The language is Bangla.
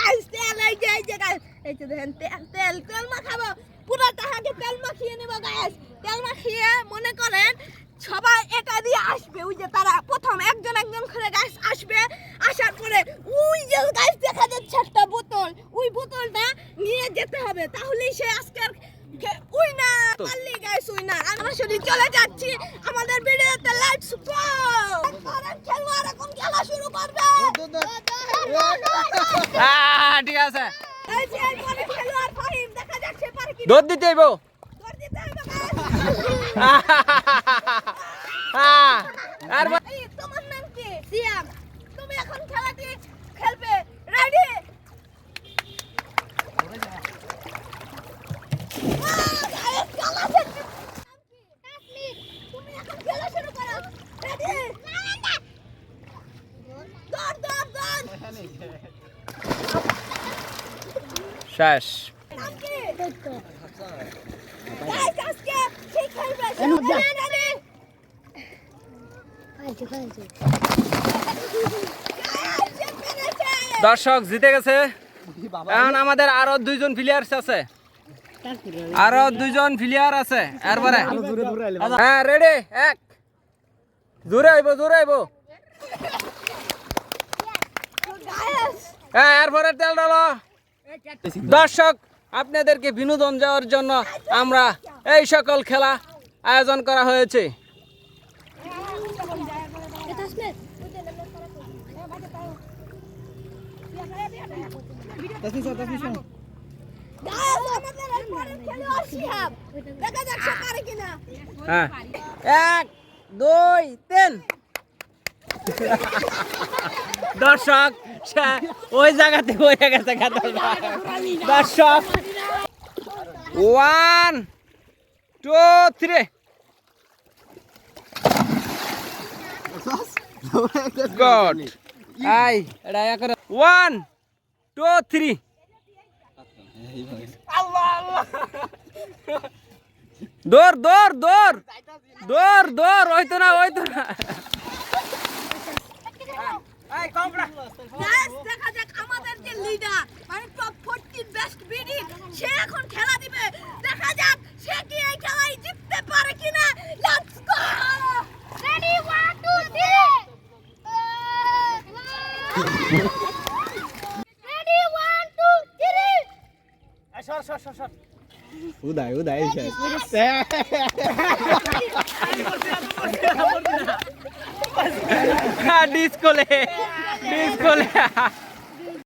গাইস তেল এই যে এই যে গাইস এই যে দেখেন তেল তেল তেল মাখাবো। পুরো তাহাকে তেল মাখিয়ে নেব গাইস তেল মাখিয়ে মনে করেন সবাই একা দিয়ে আসবে। ওই যে তারা প্রথম একজন একজন করে গাইস আসবে। আসার পরে ওই যে গাইস দেখা যাচ্ছে একটা বোতল। ওই বোতলটা নিয়ে যেতে হবে। তাহলেই সে আজকের উইনার। পারলি গাইস উইনার। আমরা শুধু চলে যাচ্ছি। আমাদের ভিডিওতে লেটস গো আছে। দৌড় দিতে দিতে হবে হ্যাঁ। আর তোমার নাম কি? সিয়াম। তুমি এখন খেলাটি খেলবে। রেডি তুমি এখন খেলা শুরু করো রেডি দৌড় দৌড় দৌড় শেষ। দর্শক, জিতে গেছে। এখন আমাদের আরও দুইজন প্লেয়ার আছে। আরও দুইজন প্লেয়ার আছে। এরপরে। হ্যাঁ রেডি এক। জোরে আইব জোরে আইব। হ্যাঁ এরপরে তেল ডালো দর্শক আপনাদেরকে বিনোদন যাওয়ার জন্য আমরা এই সকল খেলা আয়োজন করা হয়েছে। কিনা হ্যাঁ। এক দুই তিন। দর্শক ওই জায়গাতে হয়ে গেছে দর্শক। One two three good I এটা করে। ওয়ান টু থ্রি দৌড় দৌড় দৌড়। দৌড় দৌড় ওইতো না ওইতো না। গাইস দেখা যাক আমাদের যে লিডার মানে টপ 40 বেস্ট বিডি সে এখন খেলা দিবে দেখা যাক সে কি এই খেলায় জিততে পারে কিনা let's go ready 1 2 3 ready 1 2 3 Uday Uday ডিসকোলে ডিসকোলে